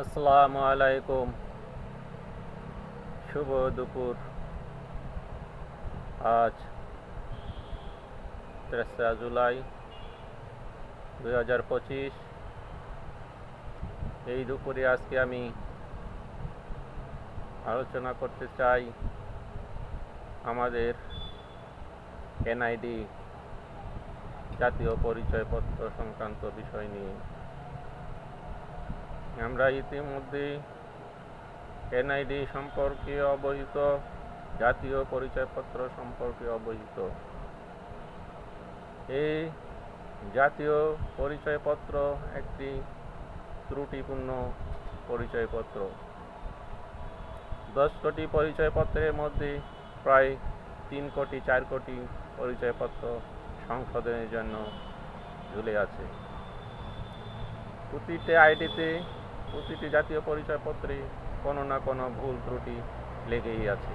আসসালামু আলাইকুম। শুভ দুপুর। আজ তেসরা জুলাই দুই হাজার পঁচিশ। এই দুপুরে আজকে আমি আলোচনা করতে চাই আমাদের এনআইডি জাতীয় পরিচয়পত্র সংক্রান্ত বিষয় নিয়ে। আমরা ইতিমধ্যে এনআইডি সম্পর্কে অবহিত, জাতীয় পরিচয়পত্র সম্পর্কে অবহিত। এই জাতীয় পরিচয়পত্র একটি ত্রুটিপূর্ণ পরিচয়পত্র। দশ কোটি পরিচয়পত্রের মধ্যে প্রায় তিন কোটি, চার কোটি পরিচয়পত্র সংশোধনের জন্য ঝুলে আছে। প্রতিটি আইডিতে প্রতিটি জাতীয় পরিচয়পত্রে কোনো না কোনো ভুল ত্রুটি লেগেই আছে।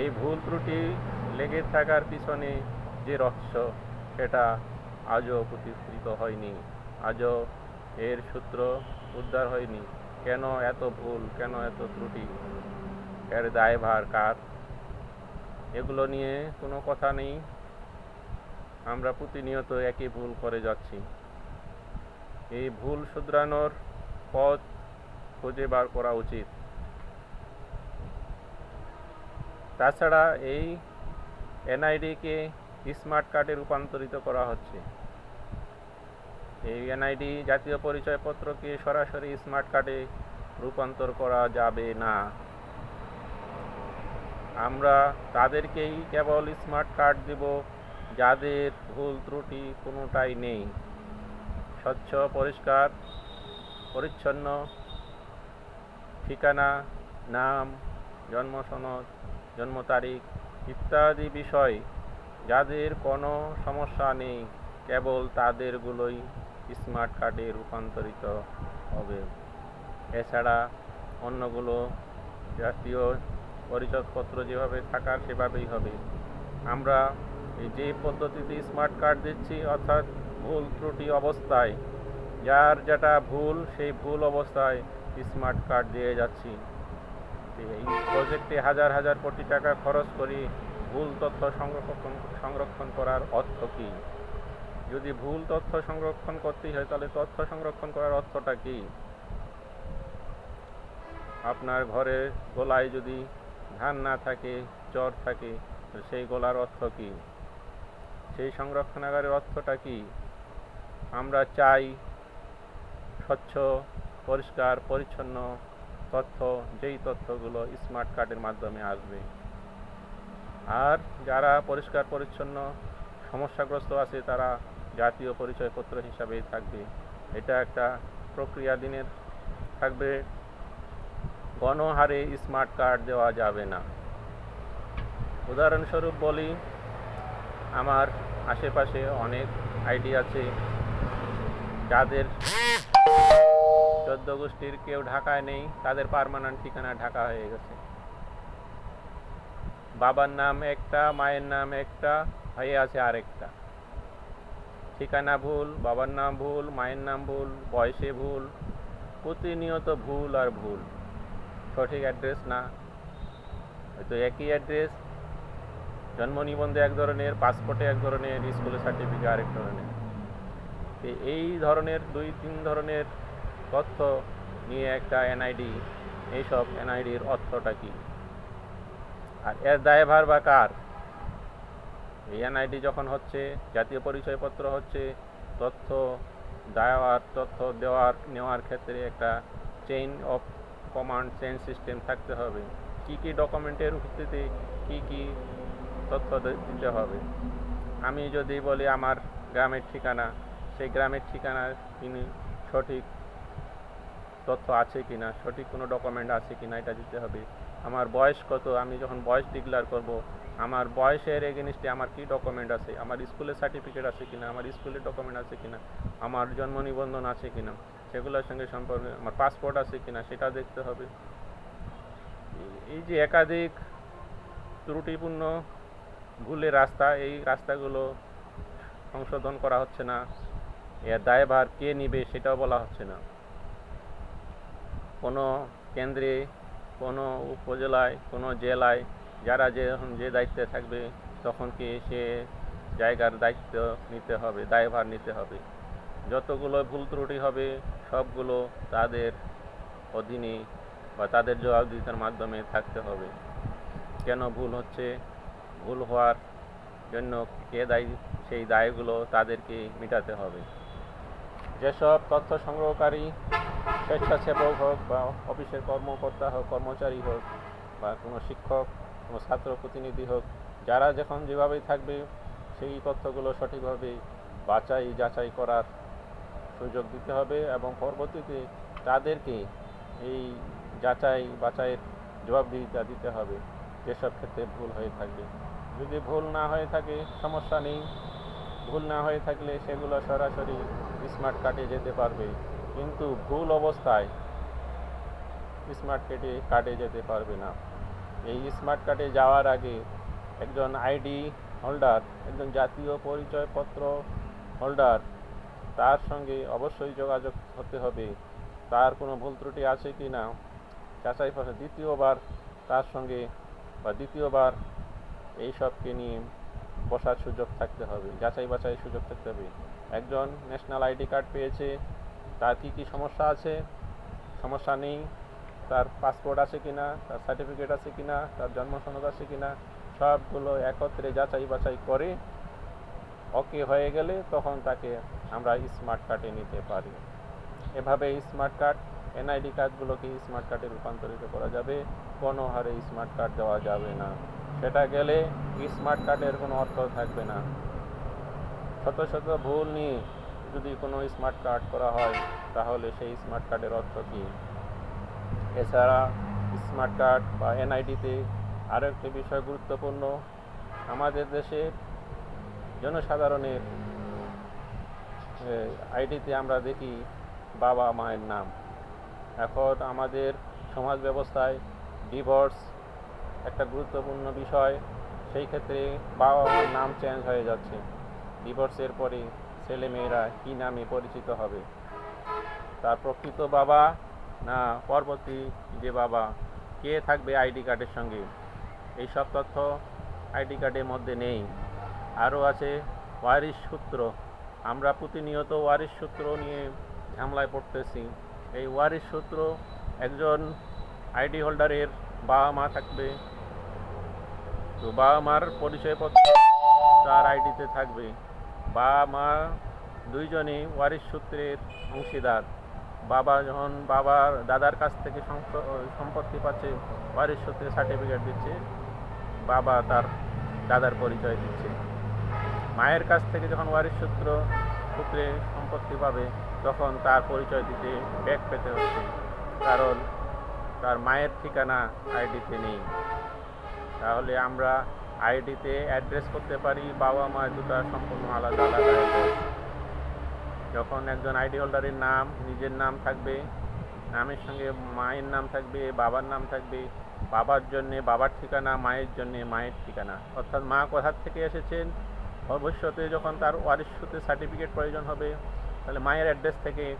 এই ভুল ত্রুটি লেগে থাকার পিছনে যে রহস্য, সেটা আজও প্রতিষ্ঠিত হয়নি। আজও এর সূত্র উদ্ধার হয়নি। কেন এত ভুল, কেন এত ত্রুটি? এর দায়ভার কার? এগুলো নিয়ে কোনো কথা নেই। আমরা প্রতিনিয়ত একই ভুল করে যাচ্ছি। এই ভুল শুধরানোর পথ খুঁজে বার করা উচিত। তাছাড়া এই এনআইডিকে স্মার্ট কার্ডে রূপান্তরিত করা হচ্ছে। এই এনআইডি জাতীয় পরিচয়পত্রকে সরাসরি স্মার্ট কার্ডে রূপান্তর করা যাবে না। আমরা তাদেরকেই কেবল স্মার্ট কার্ড দেব, যাদের ভুল ত্রুটি কোনোটাই নেই। স্বচ্ছ, পরিষ্কার, পরিচ্ছন্ন, ঠিকানা, নাম, জন্ম সনদ, জন্ম তারিখ ইত্যাদি বিষয় যাদের কোনো সমস্যা নেই, কেবল তাদেরগুলোই স্মার্ট কার্ডে রূপান্তরিত হবে। এছাড়া অন্যগুলো জাতীয় পরিচয়পত্র যেভাবে থাকার সেভাবেই হবে। আমরা এই যে পদ্ধতিতে স্মার্ট কার্ড দিচ্ছি, অর্থাৎ ভুল ত্রুটি অবস্থায়। যার যেটা ভুল, সেই ভুল অবস্থায় স্মার্ট কার্ড দিয়ে যাচ্ছি। এই প্রজেক্টে হাজার হাজার কোটি টাকা খরচ করি, ভুল তথ্য সংরক্ষণ সংরক্ষণ করার অর্থ কী? যদি ভুল তথ্য সংরক্ষণ করতেই হয়, তাহলে তথ্য সংরক্ষণ করার অর্থটা কী? আপনার ঘরের গোলায় যদি ধান না থাকে, চর থাকে সেই গোলার অর্থ কী? সেই সংরক্ষণাগারের অর্থটা কি? আমরা চাই স্বচ্ছ, পরিষ্কার, পরিচ্ছন্ন তথ্য, যেই তথ্যগুলো স্মার্ট কার্ডের মাধ্যমে আসবে। আর যারা পরিষ্কার, পরিচ্ছন্ন, সমস্যাগ্রস্ত আছে, তারা জাতীয় পরিচয়পত্র হিসাবেই থাকবে। এটা একটা প্রক্রিয়া দিনের থাকবে। গণহারে স্মার্ট কার্ড দেওয়া যাবে না। উদাহরণস্বরূপ বলি, আমার আশেপাশে অনেক আইডি আছে। যাদের চোদ্দ গোষ্ঠীর কেউ ঢাকায় নেই, তাদের পারমানেন্ট ঠিকানা ঢাকা হয়ে গেছে। বাবার নাম একটা, মায়ের নাম একটা, হয়ে আছে আরেকটা। ঠিকানা ভুল, বাবার নাম ভুল, মায়ের নাম ভুল, বয়সে ভুল, প্রতিনিয়ত ভুল আর ভুল। সঠিক অ্যাড্রেস না, হয়তো একই অ্যাড্রেস, জন্ম নিবন্ধে এক ধরনের পাসপোর্টে এক ধরনের, স্কুলের সার্টিফিকেট আরেক ধরনের। এই ধরনের দুই তিন ধরনের তথ্য নিয়ে একটা এনআইডি এইসব এনআইডির অর্থটা কি? আর এর দায়ভার বা কার? এই এনআইডি যখন হচ্ছে, জাতীয় পরিচয়পত্র হচ্ছে, তথ্য দেওয়ার তথ্য দেওয়ার, নেওয়ার ক্ষেত্রে একটা chain of command chain system থাকতে হবে। কি কি ডকুমেন্টের ভিত্তিতে কি কি তথ্য দিতে হবে। আমি যদি বলি আমার গ্রামের ঠিকানা সেই গ্রামের ঠিকানার তিনি সঠিক তথ্য আছে কি না সঠিক কোনো ডকুমেন্ট আছে কি না এটা দিতে হবে। আমার বয়স কত? আমি যখন বয়স ডিক্লেয়ার করব, আমার বয়সের এগেনিস্টে আমার কি ডকুমেন্ট আছে? আমার স্কুলের সার্টিফিকেট আছে কিনা? আমার স্কুলের ডকুমেন্ট আছে কিনা? আমার জন্ম নিবন্ধন আছে কিনা? সেগুলোর সঙ্গে সম্পর্কে আমার পাসপোর্ট আছে কিনা সেটা দেখতে হবে। এই যে একাধিক ত্রুটিপূর্ণ ভুলের রাস্তা, এই রাস্তাগুলো সংশোধন করা হচ্ছে না। এর দায়ভার কে নিবে সেটাও বলা হচ্ছে না। কোনো কেন্দ্রে, কোনো উপজেলায়, কোনো জেলায় যারা যে যে দায়িত্বে থাকবে, তখন কি সে জায়গার দায়িত্ব নিতে হবে, দায়ভার নিতে হবে। যতগুলো ভুল ত্রুটি হবে, সবগুলো তাদের অধীনে বা তাদের জবাবদিহিতার মাধ্যমে থাকতে হবে। কেন ভুল হচ্ছে? ভুল হওয়ার জন্য কে দায়ী? সেই দায়গুলো তাদেরকে মেটাতে হবে। যেসব তথ্য সংগ্রহকারী, স্বেচ্ছাসেবক হোক বা অফিসের কর্মকর্তা হোক, কর্মচারী হোক বা কোনো শিক্ষক, কোনো ছাত্র প্রতিনিধি হোক, যারা যখন যেভাবেই থাকবে, সেই তথ্যগুলো সঠিকভাবে বাছাই যাচাই করার সুযোগ দিতে হবে এবং পরবর্তীতে তাদেরকে এই যাচাই বাছাইয়ের জবাবদিহিতা দিতে হবে, যেসব ক্ষেত্রে ভুল হয়ে থাকবে। যদি ভুল না হয়ে থাকে, সমস্যা নেই। ভুল না হয়ে থাকলে সেগুলো সরাসরি স্মার্ট কার্ডে যেতে পারবে। কিন্তু ভুল অবস্থায় স্মার্ট কার্ডে কার্ডে যেতে পারবে না। এই স্মার্ট কার্ডে যাওয়ার আগে একজন আইডি হোল্ডার একজন জাতীয় পরিচয়পত্র হোল্ডার তার সঙ্গে অবশ্যই যোগাযোগ হতে হবে। তার কোনো ভুল ত্রুটি আছে কি না? যাচাই দ্বিতীয়বার তার সঙ্গে বা দ্বিতীয়বার এই সবকে নিয়ে বসার সুযোগ থাকতে হবে, যাচাই বাছাই সুযোগ থাকতে হবে। একজন ন্যাশনাল আইডি কার্ড পেয়েছে, তার কী কী সমস্যা আছে, সমস্যা নেই, তার পাসপোর্ট আছে কি না তার সার্টিফিকেট আছে কি না তার জন্ম সনদ আছে কিনা, সবগুলো একত্রে যাচাই বাছাই করে ওকে হয়ে গেলে তখন তাকে আমরা স্মার্ট কার্ডে নিতে পারি। এভাবে স্মার্ট কার্ড এনআইডি কার্ডগুলোকে স্মার্ট কার্ডে রূপান্তরিত করা যাবে, কোনো হারে স্মার্ট কার্ড দেওয়া যাবে না। সেটা গেলে স্মার্ট কার্ডের কোনো অর্থ থাকবে না। শত শত ভুল নিয়ে যদি কোনো স্মার্ট কার্ড করা হয়, তাহলে সেই স্মার্ট কার্ডের অর্থ কী? এছাড়া স্মার্ট কার্ড বা এনআইডিতে আরও একটি বিষয় গুরুত্বপূর্ণ। আমাদের দেশের জনসাধারণের আইডিতে আমরা দেখি বাবা মায়ের নাম। এখন আমাদের সমাজ ব্যবস্থায় ডিভোর্স একটা গুরুত্বপূর্ণ বিষয়, সেই ক্ষেত্রে বাবা মার নাম চেঞ্জ হয়ে যাচ্ছে। ডিভোর্সের পরে ছেলে মেয়েরা কী নামে পরিচিত হবে? তার প্রকৃত বাবা না পরবর্তী যে বাবা, কে থাকবে আইডি কার্ডের সঙ্গে? এই সব তথ্য আইডি কার্ডের মধ্যে নেই। আরও আছে ওয়ারিশ সূত্র। আমরা প্রতিনিয়ত ওয়ারিশ সূত্র নিয়ে ঝামলায় পড়তেছি। এই ওয়ারিশ সূত্র একজন আইডি হোল্ডারের বাবা মা থাকবে তো বাবা মার পরিচয়পত্র তার আইডিতে থাকবে। বাবা মা দুইজনই ওয়ারিশ সূত্রের অংশীদার। বাবা যখন বাবার দাদার কাছ থেকে সম্পত্তি পাচ্ছে, ওয়ারিশ সূত্রে সার্টিফিকেট দিচ্ছে, বাবা তার দাদার পরিচয় দিচ্ছে। মায়ের কাছ থেকে যখন ওয়ারিশ সূত্র সূত্রে সম্পত্তি পাবে, তখন তার পরিচয় দিতে ব্যাগ পেতে হচ্ছে। কারণ তার মায়ের ঠিকানা আইডিতে নেই। তাহলে আমরা আইডিতে অ্যাড্রেস করতে পারি, বাবা মা দুটা সম্পূর্ণ আলাদা আলাদা। যখন একজন আইডি হোল্ডারের নাম, নিজের নাম থাকবে, নামের সঙ্গে মায়ের নাম থাকবে, বাবার নাম থাকবে, বাবার জন্যে, বাবার ঠিকানা, মায়ের জন্যে, মায়ের ঠিকানা। অর্থাৎ মা কোথার থেকে এসেছেন? ভবিষ্যতে যখন তার ওয়ারিশতে সার্টিফিকেট প্রয়োজন হবে, তাহলে মায়ের অ্যাড্রেস থেকে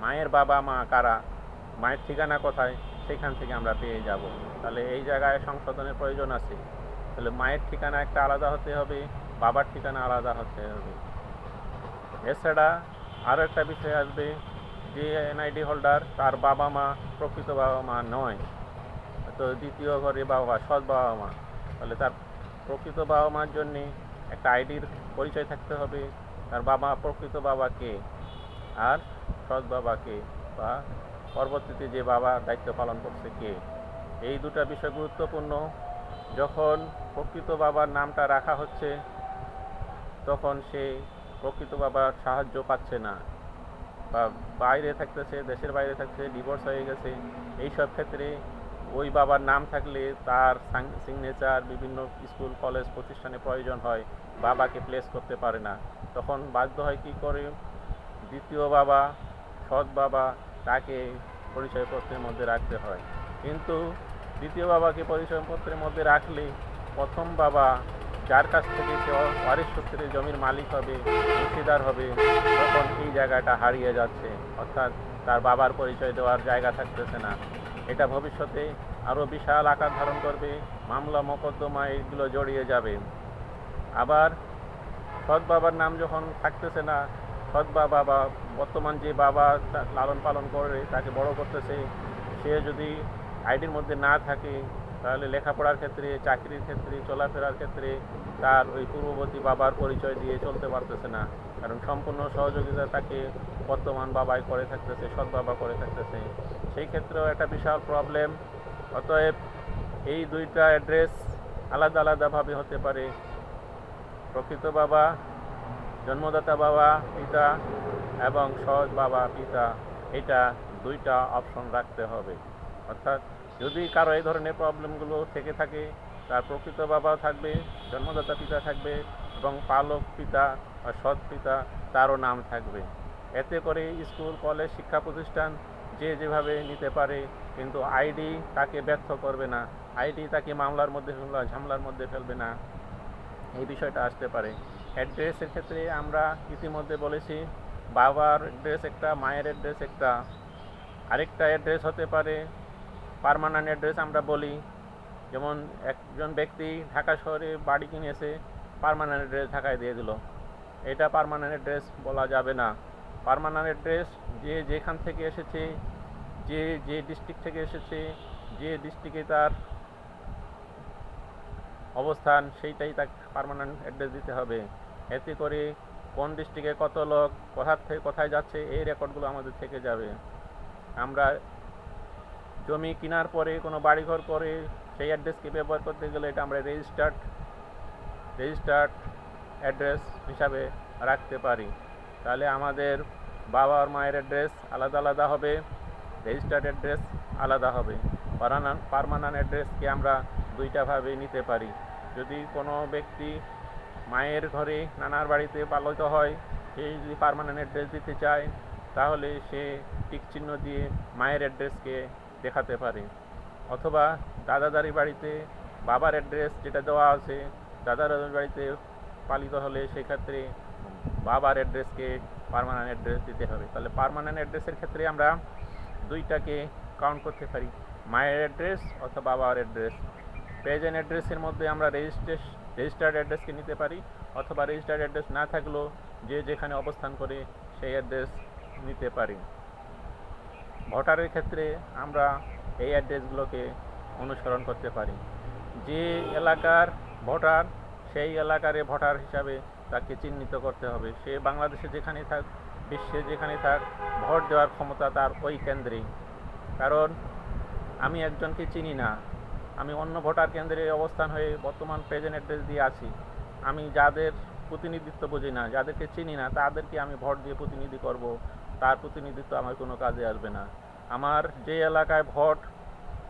মায়ের বাবা মা কারা? মায়ের ঠিকানা কোথায়? সেখান থেকে আমরা পেয়ে যাব। তাহলে এই জায়গায় সংশোধনের প্রয়োজন আছে। তাহলে মায়ের ঠিকানা একটা আলাদা হতে হবে, বাবার ঠিকানা আলাদা হতে হবে। এছাড়া আরও একটা বিষয় আসবে, যে এনআইডি হোল্ডার তার বাবা মা প্রকৃত বাবা মা নয়। তো দ্বিতীয় ঘরে বাবা সৎ বাবা মা। তাহলে তার প্রকৃত বাবা মার জন্যে একটা আইডির পরিচয় থাকতে হবে, তার বাবা প্রকৃত বাবাকে আর সৎ বাবাকে বা পরবর্তীতে যে বাবা দায়িত্ব পালন করছে কে? এই দুটা বিষয় গুরুত্বপূর্ণ। যখন প্রকৃত বাবার নামটা রাখা হচ্ছে, তখন সে প্রকৃত বাবার সাহায্য পাচ্ছে না। বা বাইরে থাকতেছে, দেশের বাইরে থাকছে ডিভোর্স হয়ে গেছে। এই সব ক্ষেত্রে ওই বাবার নাম থাকলে তার সিগনেচার বিভিন্ন স্কুল, কলেজ প্রতিষ্ঠানে প্রয়োজন হয়। বাবাকে প্লেস করতে পারে না। তখন বাধ্য হয় কী করে? দ্বিতীয় বাবা, সৎ বাবা তাকে পরিচয়পত্রের মধ্যে রাখতে হয়। কিন্তু দ্বিতীয় বাবাকে পরিচয়পত্রের মধ্যে রাখলে প্রথম বাবা যার কাছ থেকে সে ওয়ারিশ সূত্রে জমির মালিক হবে অংশীদার হবে, তখন এই জায়গাটা হারিয়ে যাচ্ছে। অর্থাৎ তার বাবার পরিচয় দেওয়ার জায়গা থাকতেছে না। এটা ভবিষ্যতে আরও বিশাল আকার ধারণ করবে, মামলা, মোকদ্দমা এগুলো জড়িয়ে যাবে। আবার সৎ বাবার নাম যখন থাকতেছে না সৎ বাবা বা বর্তমান যে বাবা লালন পালন করে, তাকে বড় করতেছে সে যদি আইডির মধ্যে না থাকে, তাহলে লেখাপড়ার ক্ষেত্রে, চাকরির ক্ষেত্রে, চলাফেরার ক্ষেত্রে তার ওই পূর্ববর্তী বাবার পরিচয় দিয়ে চলতে পারতেছে না। কারণ সম্পূর্ণ সহযোগিতা তাকে বর্তমান বাবাই করে থাকতেছে, সৎ বাবা করে থাকতেছে। সেই ক্ষেত্রেও একটা বিশাল প্রবলেম অতএব এই দুইটা অ্যাড্রেস আলাদা আলাদাভাবে হতে পারে। প্রকৃত বাবা জন্মদাতা বাবা, পিতা এবং সহজ বাবা, পিতা, এটা দুইটা অপশন রাখতে হবে। অর্থাৎ যদি কারও এই ধরনের প্রবলেমগুলো থেকে থাকে, তার প্রকৃত বাবাও থাকবে, জন্মদাতা পিতা থাকবে এবং পালক পিতা বা সৎ পিতা তারও নাম থাকবে। এতে করে স্কুল, কলেজ, শিক্ষা প্রতিষ্ঠান যে যেভাবে নিতে পারে, কিন্তু আইডি তাকে ব্যর্থ করবে না। আইডি তাকে মামলার মধ্যে ফেলবে ঝামেলার মধ্যে ফেলবে না। এই বিষয়টা আসতে পারে। অ্যাড্রেসের ক্ষেত্রে আমরা ইতিমধ্যে বলেছি, বাবার অ্যাড্রেস একটা, মায়ের অ্যাড্রেস একটা। আরেকটা অ্যাড্রেস হতে পারে পার্মানেন্ট অ্যাড্রেস আমরা বলি। যেমন একজন ব্যক্তি ঢাকা শহরে বাড়ি কিনেছে পার্মানেন্ট অ্যাড্রেস ঢাকায় দিয়ে দিল। এটা পার্মানেন্ট অ্যাড্রেস বলা যাবে না। পার্মানেন্ট অ্যাড্রেস যে যেখান থেকে এসেছে, যে যে ডিস্ট্রিক্ট থেকে এসেছে, যে ডিস্ট্রিক্টে তার অবস্থান সেইটাই তাকে পার্মানেন্ট অ্যাড্রেস দিতে হবে। এতে করে কোন ডিস্ট্রিক্টে কত লোক কোথার থেকে কোথায় যাচ্ছে, এই রেকর্ডগুলো আমাদের থেকে যাবে। আমরা জমি কেনার পরে, কোনো বাড়িঘর করে সেই অ্যাড্রেসকে ব্যবহার করতে গেলে এটা আমরা রেজিস্টার্ড রেজিস্টার্ড অ্যাড্রেস হিসাবে রাখতে পারি। তাহলে আমাদের বাবা আর মায়ের অ্যাড্রেস আলাদা আলাদা হবে রেজিস্টার্ড অ্যাড্রেস আলাদা হবে। পারমানেন্ট অ্যাড্রেসকে আমরা দুইটাভাবে নিতে পারি। যদি কোনো ব্যক্তি মায়ের ঘরে নানার বাড়িতে পালিত হয়, সে যদি পারমানেন্ট অ্যাড্রেস দিতে চায়, তাহলে সে টিক চিহ্ন দিয়ে মায়ের অ্যাড্রেসকে দেখাতে পারে। অথবা দাদা দাদির বাড়িতে বাবার অ্যাড্রেস যেটা দেওয়া আছে দাদা দাদির বাড়িতে পালিত হলে সেক্ষেত্রে বাবার অ্যাড্রেসকে পারমানেন্ট অ্যাড্রেস দিতে হবে। তাহলে পারমানেন্ট অ্যাড্রেসের ক্ষেত্রে আমরা দুইটাকে কাউন্ট করতে পারি। মায়ের অ্যাড্রেস অথবা বাবার অ্যাড্রেস প্রেজেন্ট অ্যাড্রেসের মধ্যে আমরা রেজিস্ট্রেশ রেজিস্টার্ড অ্যাড্রেসকে নিতে পারি, অথবা রেজিস্টার্ড অ্যাড্রেস না থাকলেও যে যেখানে অবস্থান করে সেই অ্যাড্রেস নিতে পারি। ভোটারের ক্ষেত্রে আমরা এই অ্যাড্রেসগুলোকে অনুসরণ করতে পারি। যে এলাকার ভোটার, সেই এলাকারে ভোটার হিসাবে তাকে চিহ্নিত করতে হবে। সে বাংলাদেশে যেখানেই থাক, বিশ্বে যেখানেই থাক, ভোট দেওয়ার ক্ষমতা তার ওই কেন্দ্রেই। কারণ আমি একজনকে চিনি না আমি অন্য ভোটার কেন্দ্রে অবস্থান হয়ে বর্তমান প্রেজেন্ট অ্যাড্রেস দিয়ে আছি। আমি যাদের প্রতিনিধিত্ব বুঝি না, যাদেরকে চিনি না, তাদেরকে আমি ভোট দিয়ে প্রতিনিধি করব। তার প্রতিনিধিত্ব আমার কোনো কাজে আসবে না। আমার যে এলাকায় ভোট,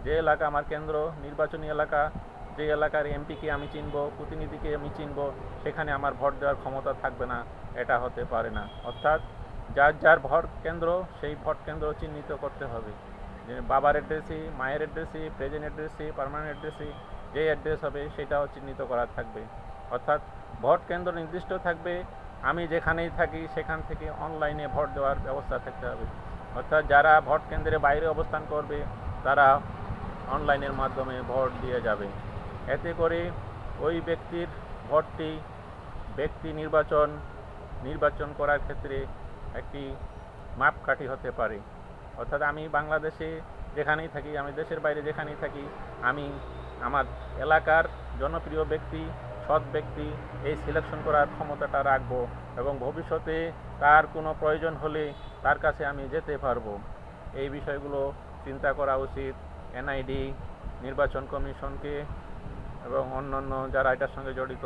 যে এলাকা আমার কেন্দ্র, নির্বাচনী এলাকা, যে এলাকার এমপিকে আমি চিনব, প্রতিনিধিকে আমি চিনব, সেখানে আমার ভোট দেওয়ার ক্ষমতা থাকবে না, এটা হতে পারে না। অর্থাৎ যার যার ভোট কেন্দ্র, সেই ভোট কেন্দ্র চিহ্নিত করতে হবে। বাবার অ্যাড্রেসে মায়ের অ্যাড্রেসে প্রেজেন্ট অ্যাড্রেসে পার্মানেন্ট অ্যাড্রেসে যে অ্যাড্রেস হবে সেটাও চিহ্নিত করা থাকবে। অর্থাৎ ভোট কেন্দ্র নির্দিষ্ট থাকবে, আমি যেখানেই থাকি সেখান থেকে অনলাইনে ভোট দেওয়ার ব্যবস্থা থাকতে হবে। অর্থাৎ যারা ভোট কেন্দ্রে বাইরে অবস্থান করবে, তারা অনলাইনের মাধ্যমে ভোট দিয়ে যাবে। এতে করে ওই ব্যক্তির ভোটটি ব্যক্তি নির্বাচন নির্বাচন করার ক্ষেত্রে একটি মাপকাঠি হতে পারে। অর্থাৎ আমি বাংলাদেশে যেখানেই থাকি, আমি দেশের বাইরে যেখানেই থাকি, আমি আমার এলাকার জনপ্রিয় ব্যক্তি, সৎ ব্যক্তি, এই সিলেকশন করার ক্ষমতাটা রাখব এবং ভবিষ্যতে তার কোনো প্রয়োজন হলে তার কাছে আমি যেতে পারব। এই বিষয়গুলো চিন্তা করা উচিত এনআইডি নির্বাচন কমিশনকে এবং অন্যান্য যারা এটার সঙ্গে জড়িত,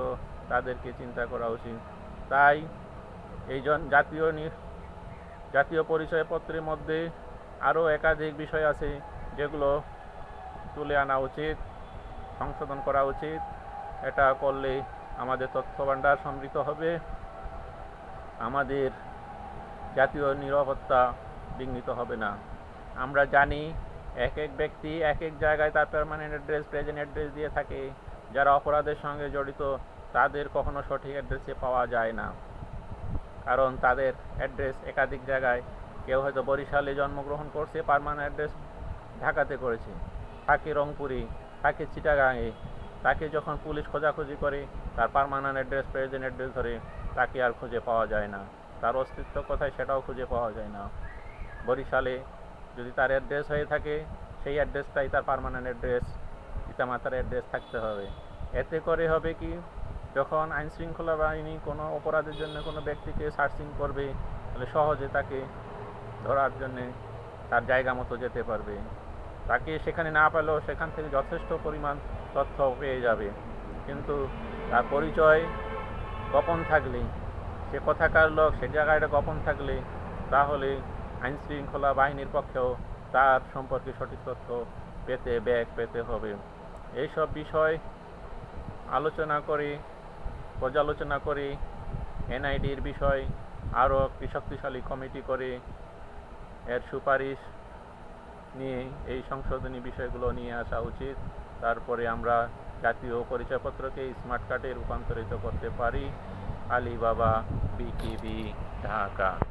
তাদেরকে চিন্তা করা উচিত। তাই এই জাতীয় জাতীয় পরিচয়পত্রের মধ্যে আরও একাধিক বিষয় আছে যেগুলো তুলে আনা উচিত, সংশোধন করা উচিত। এটা করলে আমাদের তথ্য ভাণ্ডার সমৃদ্ধ হবে। আমাদের জাতীয় নিরাপত্তা বিঘ্নিত হবে না। আমরা জানি এক এক ব্যক্তি এক এক জায়গায় তার পার্মানেন্ট অ্যাড্রেস প্রেজেন্ট অ্যাড্রেস দিয়ে থাকে। যারা অপরাধের সঙ্গে জড়িত, তাদের কখনো সঠিক অ্যাড্রেসে পাওয়া যায় না। কারণ তাদের অ্যাড্রেস একাধিক জায়গায় কেউ হয়তো বরিশালে জন্মগ্রহণ করছে পারমানেন্ট অ্যাড্রেস ঢাকাতে করেছে। থাকে রংপুরে, থাকে চিটাগাঙে, তাকে যখন পুলিশ খোঁজাখুঁজি করে, তার পারমানেন্ট অ্যাড্রেস প্রেজেন্ট অ্যাড্রেস ধরে তাকে আর খুঁজে পাওয়া যায় না। তার অস্তিত্ব কোথায় সেটাও খুঁজে পাওয়া যায় না। বরিশালে যদি তার অ্যাড্রেস হয়ে থাকে, সেই অ্যাড্রেসটাই তার পারমানেন্ট অ্যাড্রেস পিতামাতার অ্যাড্রেস থাকতে হবে। এতে করে হবে কি, যখন আইন শৃঙ্খলা বাহিনী কোনো অপরাধের জন্য কোনো ব্যক্তিকে সার্চিং করবে, তাহলে সহজে তাকে ধরার জন্যে তার জায়গা মতো যেতে পারবে। তাকে সেখানে না পেলেও সেখান থেকে যথেষ্ট পরিমাণ তথ্য পেয়ে যাবে। কিন্তু তার পরিচয় গোপন থাকলে, সে কোথাকার লোক, সে জায়গাটা গোপন থাকলে, তাহলে আইনশৃঙ্খলা বাহিনীর পক্ষেও তার সম্পর্কে সঠিক তথ্য পেতে ব্যাগ পেতে হবে। এইসব বিষয় আলোচনা করে, পর্যালোচনা করে, এনআইডির বিষয় আরও একটি শক্তিশালী কমিটি করে এর সুপারিশ নিয়ে এই সংশোধনী বিষয়গুলো নিয়ে আসা উচিত। তারপরে আমরা জাতীয় পরিচয়পত্রকে স্মার্ট কার্ডে রূপান্তরিত করতে পারি। আলিবাবা বিকিবি ঢাকা।